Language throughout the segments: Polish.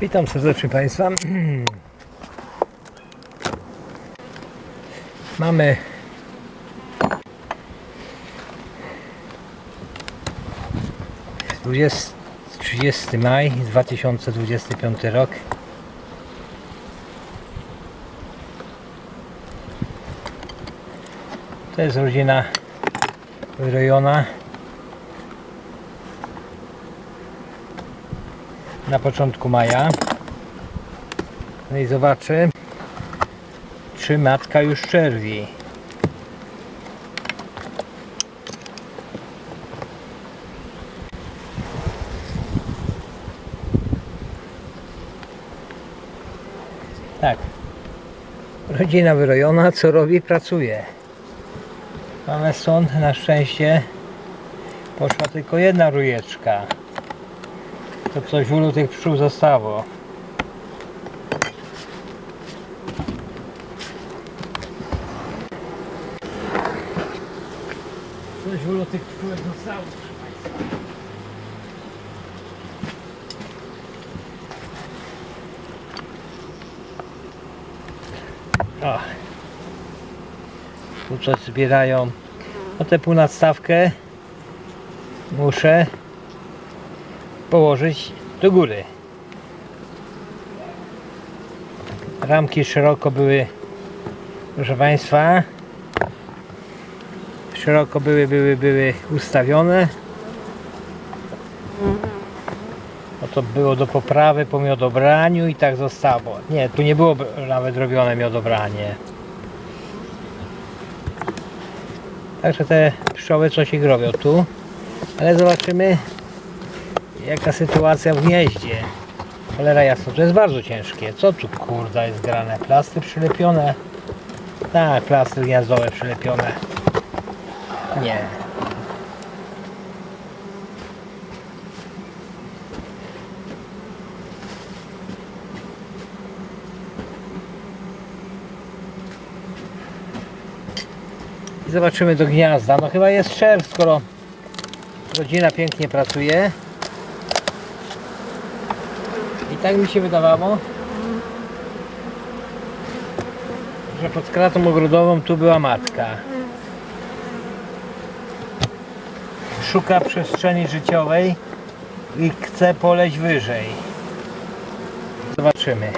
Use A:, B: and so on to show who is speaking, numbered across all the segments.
A: Witam serdecznie Państwa. Mamy dwudziesty 30 maj 2025 rok. To jest rodzina wyrojona na początku maja. No i zobaczę, czy matka już czerwi. Tak. Rodzina wyrojona, co robi? Pracuje. Ale na szczęście poszła tylko jedna rujeczka. To coś ulu tych pszczół zostało. Coś ulu tych pszczółek zostało. O. Tu coś zbierają. No tę półnadstawkę muszę położyć do góry. Ramki szeroko były, proszę Państwa, szeroko były, były, były ustawione. No to było do poprawy po miodobraniu i tak zostało. Nie, tu nie było nawet robione miodobranie. Także te pszczoły coś ich robią tu. Ale zobaczymy jaka sytuacja w gnieździe. Cholera jasno, to jest bardzo ciężkie. Co tu kurda jest grane? Plasty przylepione? Tak, plasty gniazdowe przylepione. Nie. I zobaczymy do gniazda. No chyba jest czerw, skoro rodzina pięknie pracuje. I tak mi się wydawało, że pod kratą ogrodową tu była matka. Szuka przestrzeni życiowej i chce poleć wyżej. Zobaczymy.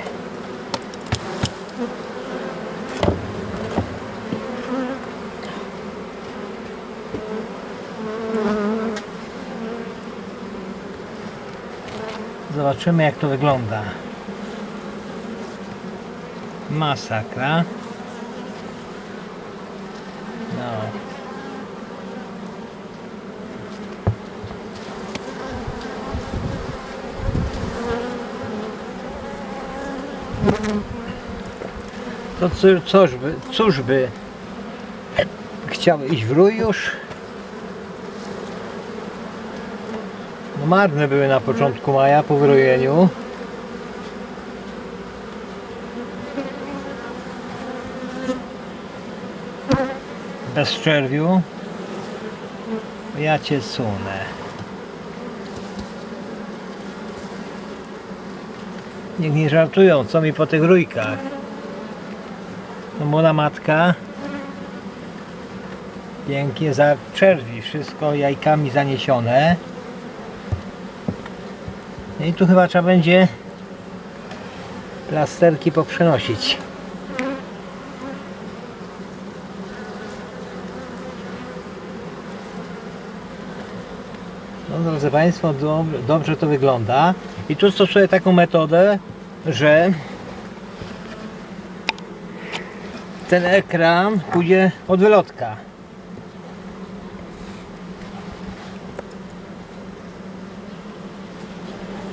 A: Zobaczymy jak to wygląda. Masakra. No. To cóż by, cóż by chciał iść w rój już? Marne były na początku maja po wyrojeniu. Bez czerwiu. Ja cię sunę. Niech nie żartują, co mi po tych rójkach. No młoda matka. Pięknie za czerwi, wszystko jajkami zaniesione. No I tu chyba trzeba będzie plasterki poprzenosić. No drodzy Państwo, dob- dobrze to wygląda. I tu stosuję taką metodę, że ten ekran pójdzie od wylotka.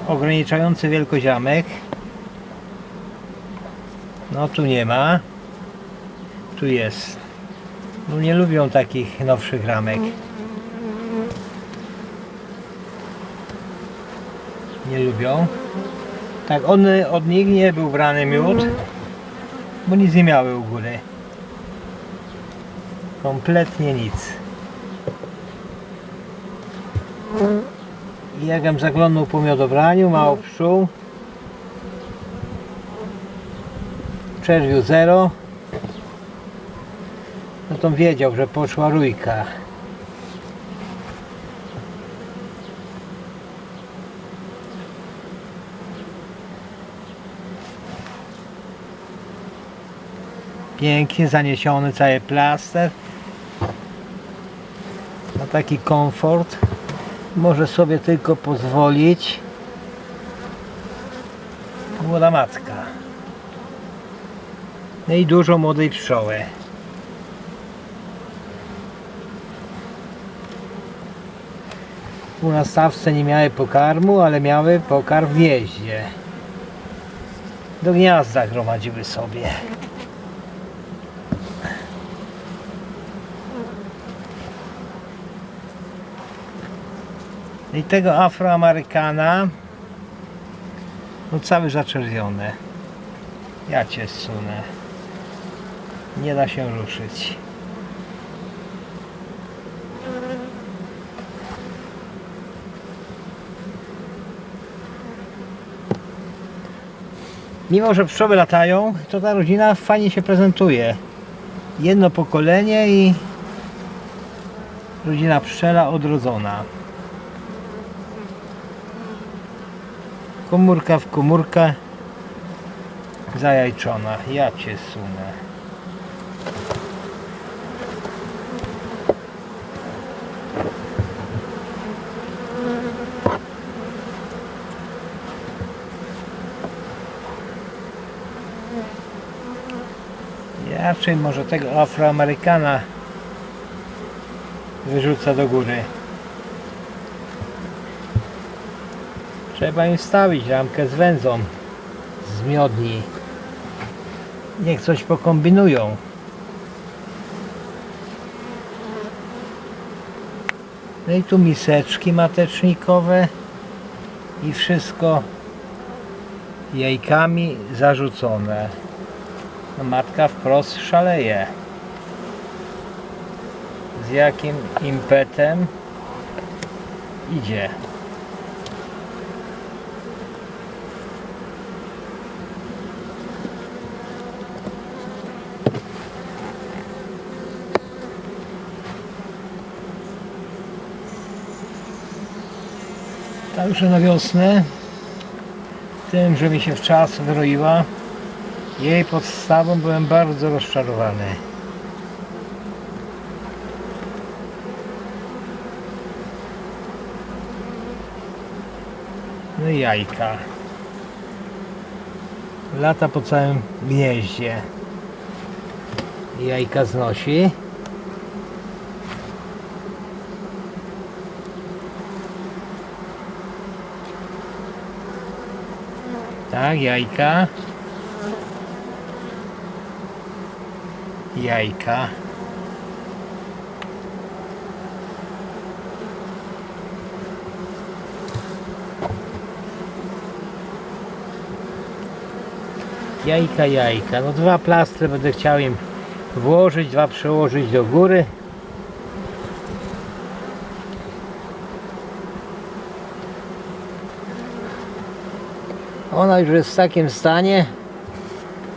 A: Ograniczający wielkoziomek. No tu nie ma. Tu jest. No nie lubią takich nowszych ramek. Nie lubią. Tak, on, od nich nie był brany miód, bo nic nie miały u góry. Kompletnie nic. Jakbym zaglądał po miodobraniu, mało pszczół, czerwiu 0 no to wiedział, że poszła rójka pięknie zaniesiony cały plaster. Na taki komfort może sobie tylko pozwolić. Młoda matka. No i dużo młodej pszczoły. U nas stawce nie miały pokarmu, ale miały pokarm w gnieździe do gniazda gromadziły sobie I tego afroamerykana no cały zaczerwiony. Ja cię sunę. Nie da się ruszyć. Mimo, że pszczoły latają, to ta rodzina fajnie się prezentuje. Jedno pokolenie i rodzina pszczela odrodzona. Komórka w komórkę zajajczona. Ja cię sunę. Raczej może tego afroamerykana wyrzuca do góry. Trzeba im wstawić ramkę z węzą z miodni. Niech coś pokombinują. No i tu miseczki matecznikowe i wszystko jajkami zarzucone. No matka wprost szaleje. Z jakim impetem idzie. Także na wiosnę, tym, że mi się w czas wyroiła, jej podstawą byłem bardzo rozczarowany. No i jajka. Lata po całym gnieździe. Jajka znosi. Tak, jajka. Jajka. Jajka, jajka. No dwa plastry będę chciał im włożyć, dwa przełożyć do góry. Ona już jest w takim stanie,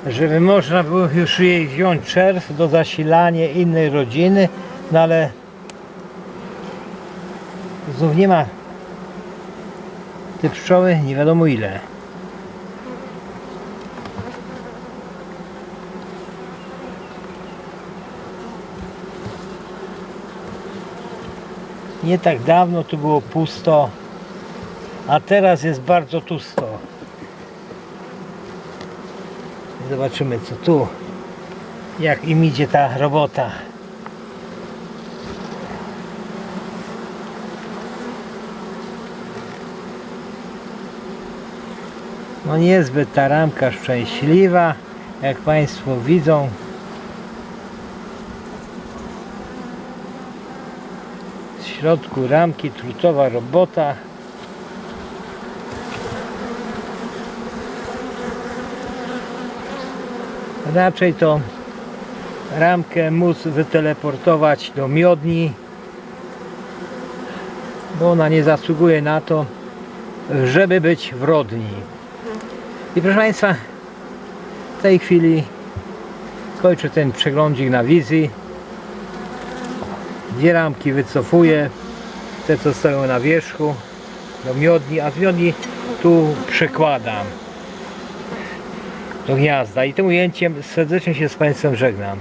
A: żeby można było już jej wziąć czerw do zasilania innej rodziny, no ale znów nie ma tej pszczoły nie wiadomo ile. Nie tak dawno tu było pusto, a teraz jest bardzo tłusto. Zobaczymy co tu, jak im idzie ta robota. No niezbyt ta ramka szczęśliwa, jak Państwo widzą. W środku ramki trutowa robota. Raczej to ramkę móc wyteleportować do miodni, bo ona nie zasługuje na to, żeby być w rodni. I proszę Państwa, w tej chwili Kończę ten przeglądzik na wizji. Dwie ramki wycofuję. Te co stoją na wierzchu. Do miodni, a z miodni tu przekładam do gniazda. I tym ujęciem serdecznie się z Państwem żegnam.